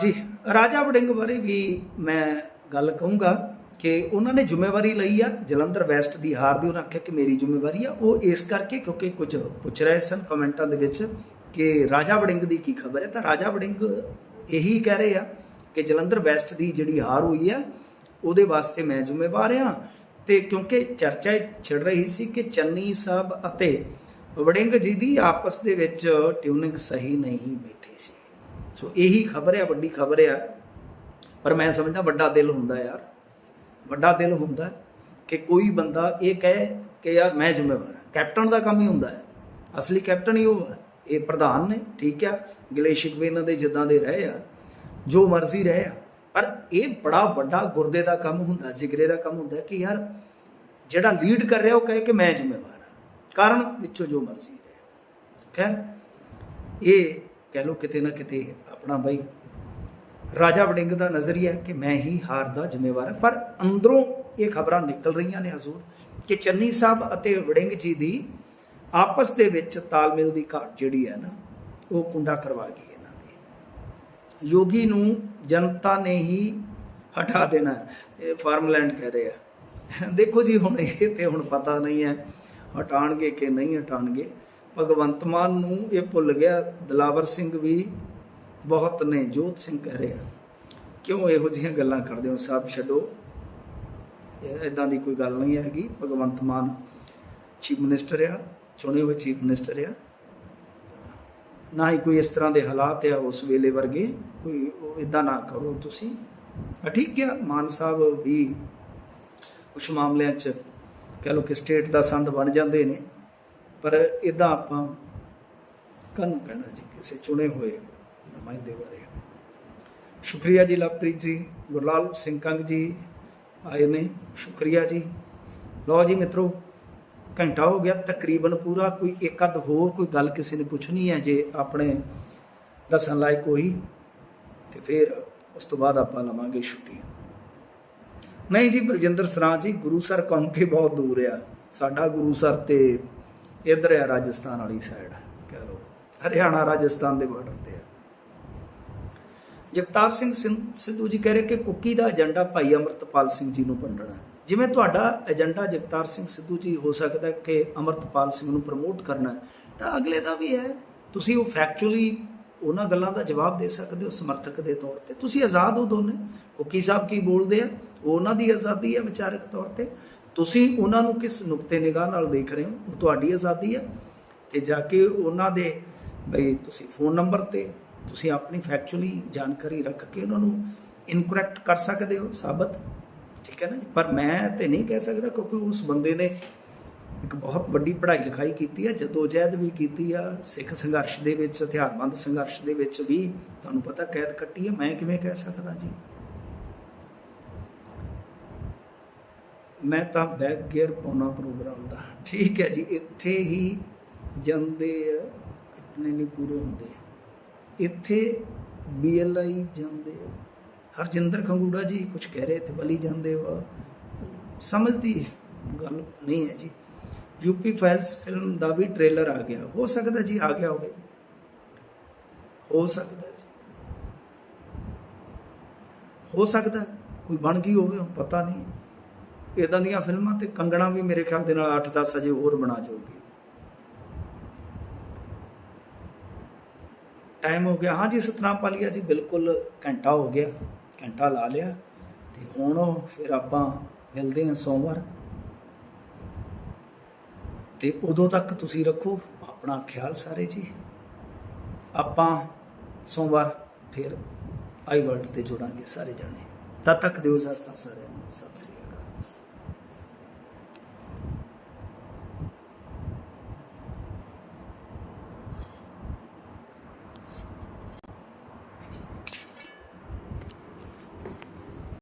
ਜੀ, ਰਾਜਾ ਵੜਿੰਗ ਬਾਰੇ ਵੀ ਮੈਂ ਗੱਲ ਕਹੂੰਗਾ ਕਿ ਉਹਨਾਂ ਨੇ ਜ਼ਿੰਮੇਵਾਰੀ ਲਈ ਆ, ਜਲੰਧਰ ਵੈਸਟ ਦੀ ਹਾਰ ਦੀ ਉਹਨਾਂ ਆਖਿਆ ਕਿ ਮੇਰੀ ਜ਼ਿੰਮੇਵਾਰੀ ਆ। ਉਹ ਇਸ ਕਰਕੇ ਕਿਉਂਕਿ ਕੁਝ ਪੁੱਛ ਰਹੇ ਸਨ ਕਮੈਂਟਾਂ ਦੇ ਵਿੱਚ ਕਿ ਰਾਜਾ ਵੜਿੰਗ ਦੀ ਕੀ ਖਬਰ ਹੈ? ਤਾਂ ਰਾਜਾ ਵੜਿੰਗ ਇਹੀ ਕਹਿ ਰਹੇ ਆ ਕਿ ਜਲੰਧਰ ਵੈਸਟ ਦੀ ਜਿਹੜੀ ਹਾਰ ਹੋਈ ਆ, ਉਹਦੇ ਵਾਸਤੇ ਮੈਂ ਜ਼ਿੰਮੇਵਾਰ ਆ। ਤੇ ਕਿਉਂਕਿ ਚਰਚਾ ਛਿੜ ਰਹੀ ਸੀ ਕਿ ਚੰਨੀ ਸਾਹਿਬ ਅਤੇ ਵੜਿੰਗ ਜੀ ਦੀ ਆਪਸ ਦੇ ਵਿੱਚ ਟਿਊਨਿੰਗ ਸਹੀ ਨਹੀਂ ਬੈਠੀ ਸੀ। ਸੋ ਇਹੀ ਖਬਰ ਹੈ ਵੱਡੀ ਖਬਰ ਹੈ ਪਰ ਮੈਂ ਸਮਝਦਾ ਵੱਡਾ ਦਿਲ ਹੁੰਦਾ ਯਾਰ। ਵੱਡਾ ਦਿਲ ਹੁੰਦਾ ਕਿ ਕੋਈ ਬੰਦਾ ਇਹ ਕਹੇ ਕਿ ਯਾਰ ਮੈਂ ਜ਼ਿੰਮੇਵਾਰ ਹਾਂ। ਕੈਪਟਨ ਦਾ ਕੰਮ ਹੀ ਹੁੰਦਾ ਹੈ। ਅਸਲੀ ਕੈਪਟਨ ਹੀ ਉਹ ਹੈ ਇਹ ਪ੍ਰਧਾਨ ਨੇ, ਠੀਕ ਆ। ਗਿਲੇ ਸ਼ਿਕਵੇ ਇਹਨਾਂ ਦੇ ਜਿੱਦਾਂ ਦੇ ਰਹੇ ਆ, ਜੋ ਮਰਜ਼ੀ ਰਹੇ ਆ। ਪਰ ਇਹ ਬੜਾ ਵੱਡਾ ਗੁਰਦੇ ਦਾ ਕੰਮ ਹੁੰਦਾ, ਜਿਗਰੇ ਦਾ ਕੰਮ ਹੁੰਦਾ ਕਿ ਯਾਰ ਜਿਹੜਾ ਲੀਡ ਕਰ ਰਿਹਾ ਉਹ ਕਹੇ ਕਿ ਮੈਂ ਜ਼ਿੰਮੇਵਾਰ ਹਾਂ। ਕਾਰਨ ਵਿੱਚੋਂ ਜੋ ਮਰਜ਼ੀ ਰਹੇ। ਖੈਰ, ਇਹ ਕਹਿ ਲੋ ਕਿਤੇ ਨਾ ਕਿਤੇ ਆਪਣਾ ਬਈ ਰਾਜਾ ਵੜਿੰਗ ਦਾ ਨਜ਼ਰੀਆ ਕਿ ਮੈਂ ਹੀ ਹਾਰ ਦਾ ਜ਼ਿੰਮੇਵਾਰ ਹਾਂ। ਪਰ ਅੰਦਰੋਂ ਇਹ ਖਬਰਾਂ ਨਿਕਲ ਰਹੀਆਂ ਨੇ ਹਜ਼ੂਰ ਕਿ ਚੰਨੀ ਸਾਹਿਬ ਅਤੇ ਵੜਿੰਗ ਜੀ ਦੀ ਆਪਸ ਦੇ ਵਿੱਚ ਤਾਲਮੇਲ ਦੀ ਘਾਟ ਜਿਹੜੀ ਹੈ ਨਾ, ਉਹ ਕੁੰਡਾ ਕਰਵਾ ਗਈ ਇਹਨਾਂ ਦੀ। ਯੋਗੀ ਨੂੰ ਜਨਤਾ ਨੇ ਹੀ ਹਟਾ ਦੇਣਾ ਇਹ ਫਾਰਮਲੈਂਡ ਕਹਿ ਰਹੇ ਆ। ਦੇਖੋ ਜੀ, ਹੁਣ ਇਹ ਤੇ ਹੁਣ ਪਤਾ ਨਹੀਂ ਹੈ ਹਟਾਣਗੇ ਕਿ ਨਹੀਂ ਹਟਾਣਗੇ ਭਗਵੰਤ ਮਾਨ ਨੂੰ ਇਹ ਭੁੱਲ ਗਿਆ, ਦਲਾਵਰ ਸਿੰਘ ਵੀ ਬਹੁਤ ਨੇ, ਜੋਤ ਸਿੰਘ ਕਹਿ ਰਹੇ ਆ। ਕਿਉਂ ਇਹੋ ਜਿਹੀਆਂ ਗੱਲਾਂ ਕਰਦੇ ਹੋ? ਸਭ ਛੱਡੋ। ਇਦਾਂ ਦੀ ਕੋਈ ਗੱਲ ਨਹੀਂ ਹੈਗੀ। ਭਗਵੰਤ ਮਾਨ ਚੀਫ ਮਿਨਿਸਟਰ ਆ, ਚੁਣੇ ਹੋਏ ਚੀਫ ਮਿਨਿਸਟਰ ਆ। ਨਾ ਹੀ ਕੋਈ ਇਸ ਤਰ੍ਹਾਂ ਦੇ ਹਾਲਾਤ ਆ ਉਸ ਵੇਲੇ ਵਰਗੇ। ਕੋਈ ਇਦਾਂ ਨਾ ਕਰੋ ਤੁਸੀਂ। ਠੀਕ ਆ ਮਾਨ ਸਾਹਿਬ ਵੀ ਕੁਝ ਮਾਮਲਿਆਂ 'ਚ ਕਹ ਲੋ ਕਿ ਸਟੇਟ ਦਾ ਸੰਦ ਬਣ ਜਾਂਦੇ ਨੇ। ਪਰ ਇਦਾਂ ਆਪਾਂ ਕਾਹਨੂੰ ਕਹਿਣਾ ਜੀ, ਕਿਸੇ ਚੁਣੇ ਹੋਏ ਨੁਮਾਇੰਦੇ ਬਾਰੇ। ਸ਼ੁਕਰੀਆ ਜੀ ਲਵਪ੍ਰੀਤ ਜੀ, ਗੁਰਲਾਲ ਸਿੰਘ ਕੰਗ ਜੀ ਆਏ ਨੇ, ਸ਼ੁਕਰੀਆ ਜੀ। ਲਓ ਜੀ ਮਿੱਤਰੋ, ਘੰਟਾ ਹੋ ਗਿਆ, ਤਕਰੀਬਨ ਪੂਰਾ, ਕੋਈ ਇੱਕ ਅੱਧ ਹੋਰ ਕੋਈ ਗੱਲ ਕਿਸੇ ਨੇ ਪੁੱਛਣੀ ਹੈ ਜੇ ਆਪਣੇ ਦੱਸਣ ਲਾਇਕ ਹੋਈ ਤੇ ਫਿਰ ਉਸ ਤੋਂ ਬਾਅਦ ਆਪਾਂ ਲਵਾਂਗੇ ਛੁੱਟੀ। ਨਹੀਂ ਜੀ, ਬਲਜਿੰਦਰ ਸਰਾਂ ਜੀ, ਗੁਰੂ ਸਰ ਗੁਰੂਸਰ ਕੌਂਕੇ ਬਹੁਤ ਦੂਰ ਆ। ਸਾਡਾ ਗੁਰੂਸਰ ਤੇ ਇਧਰ ਹੈ ਰਾਜਸਥਾਨ ਵਾਲੀ ਸਾਈਡ ਕਹਿ ਲਓ। ਹਰਿਆਣਾ, ਰਾਜਸਥਾਨ ਦੇ ਬਾਰਡਰ ਤੇ ਹੈ ਜਗਤਾਰ ਸਿੰਘ ਸਿੱਧੂ ਜੀ ਕਹਿ ਰਹੇ ਕਿ ਕੁੱਕੀ ਦਾ ਏਜੰਡਾ ਭਾਈ ਅਮਰਤਪਾਲ ਸਿੰਘ ਜੀ ਨੂੰ ਵੰਡਣਾ ਜਿਵੇਂ ਤੁਹਾਡਾ ਏਜੰਡਾ ਜਗਤਾਰ ਸਿੰਘ ਸਿੱਧੂ ਜੀ, ਹੋ ਸਕਦਾ ਕਿ ਅਮਰਤਪਾਲ ਸਿੰਘ ਨੂੰ ਪ੍ਰਮੋਟ ਕਰਨਾ ਤਾਂ ਅਗਲੇ ਦਾ ਵੀ ਹੈ। ਤੁਸੀਂ ਉਹ ਫੈਕਚੁਅਲੀ ਉਹਨਾਂ ਗੱਲਾਂ ਦਾ ਜਵਾਬ ਦੇ ਸਕਦੇ ਹੋ ਸਮਰਥਕ ਦੇ ਤੌਰ ਤੇ। ਤੁਸੀਂ ਆਜ਼ਾਦ ਹੋ ਦੋਨੇ। ਕੁੱਕੀ ਸਾਹਿਬ ਕੀ ਬੋਲਦੇ ਆ? ਉਹ ਉਹਨਾਂ ਦੀ ਆਜ਼ਾਦੀ ਹੈ ਵਿਚਾਰਕ ਤੌਰ ਤੇ। ਤੁਸੀਂ ਉਹਨਾਂ ਨੂੰ ਕਿਸ ਨੁਕਤੇ ਨਿਗਾਹ ਨਾਲ ਦੇਖ ਰਹੇ ਹੋ? ਉਹ ਤੁਹਾਡੀ ਆਜ਼ਾਦੀ ਹੈ। ਤੇ ਜਾ ਕੇ ਉਹਨਾਂ ਦੇ ਬਈ ਤੁਸੀਂ ਫੋਨ ਨੰਬਰ ਤੇ ਤੁਸੀਂ ਆਪਣੀ ਫੈਕਚੁਅਲੀ ਜਾਣਕਾਰੀ ਰੱਖ ਕੇ ਉਹਨਾਂ ਨੂੰ ਇਨਕਰੈਕਟ ਕਰ ਸਕਦੇ ਹੋ, ਸਾਬਤ। ਠੀਕ ਹੈ ਨਾ ਜੀ? ਪਰ ਮੈਂ ਤੇ ਨਹੀਂ ਕਹਿ ਸਕਦਾ ਕਿਉਂਕਿ ਉਸ ਬੰਦੇ ਨੇ ਇੱਕ ਬਹੁਤ ਵੱਡੀ ਪੜ੍ਹਾਈ ਲਿਖਾਈ ਕੀਤੀ ਹੈ ਜਦੋਂ ਜਦੋਜਹਿਦ ਵੀ ਕੀਤੀ ਆ, ਸਿੱਖ ਸੰਘਰਸ਼ ਦੇ ਵਿੱਚ, ਹਥਿਆਰਬੰਦ ਸੰਘਰਸ਼ ਦੇ ਵਿੱਚ ਵੀ। ਤੁਹਾਨੂੰ ਪਤਾ ਕੈਦ ਕੱਟੀ ਹੈ, ਮੈਂ ਕਿਵੇਂ ਕਹਿ ਸਕਦਾ ਜੀ? ਮੈਂ ਤਾਂ ਬੈਕ ਗੇਅਰ ਪਾਉਣਾ ਪ੍ਰੋਗਰਾਮ ਦਾ। ਠੀਕ ਹੈ ਜੀ, ਇੱਥੇ ਹੀ ਜਾਂਦੇ ਆ, ਇਤਨੇ ਨਹੀਂ ਪੂਰੇ ਹੁੰਦੇ। ਇੱਥੇ ਬੀਐਲਆਈ ਜਾਂਦੇ ਹਰਜਿੰਦਰ ਖੰਗੂੜਾ ਜੀ ਕੁਝ ਕਹਿ ਰਹੇ ਤੇ ਬਲੀ ਜਾਂਦੇ ਵਾ। ਸਮਝਦੀ ਗੱਲ ਨਹੀਂ ਹੈ ਜੀ। ਯੂਪੀ ਫਾਈਲਸ ਫਿਲਮ ਦਾ ਵੀ ਟ੍ਰੇਲਰ ਆ ਗਿਆ। ਹੋ ਸਕਦਾ ਜੀ, ਆ ਗਿਆ ਹੋਵੇ। ਹੋ ਸਕਦਾ ਜੀ। ਹੋ ਸਕਦਾ, ਕੋਈ ਬਣ ਗਈ ਹੋਵੇ ਪਤਾ ਨਹੀਂ। ਇਦਾਂ ਦੀਆਂ ਫਿਲਮਾਂ ਤੇ ਕੰਗਣਾ ਵੀ ਮੇਰੇ ਖਿਆਲ ਦੇ ਨਾਲ 8-10 ਅਜੇ ਹੋਰ ਬਣਾ ਜਾਊਗੀ। ਟਾਈਮ ਹੋ ਗਿਆ। ਹਾਂ ਜੀ, ਸਤਨਾਮ ਪਾਲੀਆ ਜੀ, ਬਿਲਕੁਲ ਘੰਟਾ ਹੋ ਗਿਆ। ਘੰਟਾ ਲਾ ਲਿਆ। ਤੇ ਹੁਣ ਫਿਰ ਆਪਾਂ ਮਿਲਦੇ ਹਾਂ ਸੋਮਵਾਰ। ਤੇ ਉਦੋਂ ਤੱਕ ਤੁਸੀਂ ਰੱਖੋ ਆਪਣਾ ਖਿਆਲ ਸਾਰੇ ਜੀ। ਆਪਾਂ ਸੋਮਵਾਰ ਫਿਰ ਆਈ ਵਰਲਡ ਤੇ ਜੁੜਾਂਗੇ ਸਾਰੇ ਜਾਣੇ। ਤਦ ਤੱਕ ਦਿਓ ਇਜਾਜ਼ਤ ਸਾਰਿਆਂ ਨੂੰ। ਸਤਿ ਸ੍ਰੀ ਅਕਾਲ।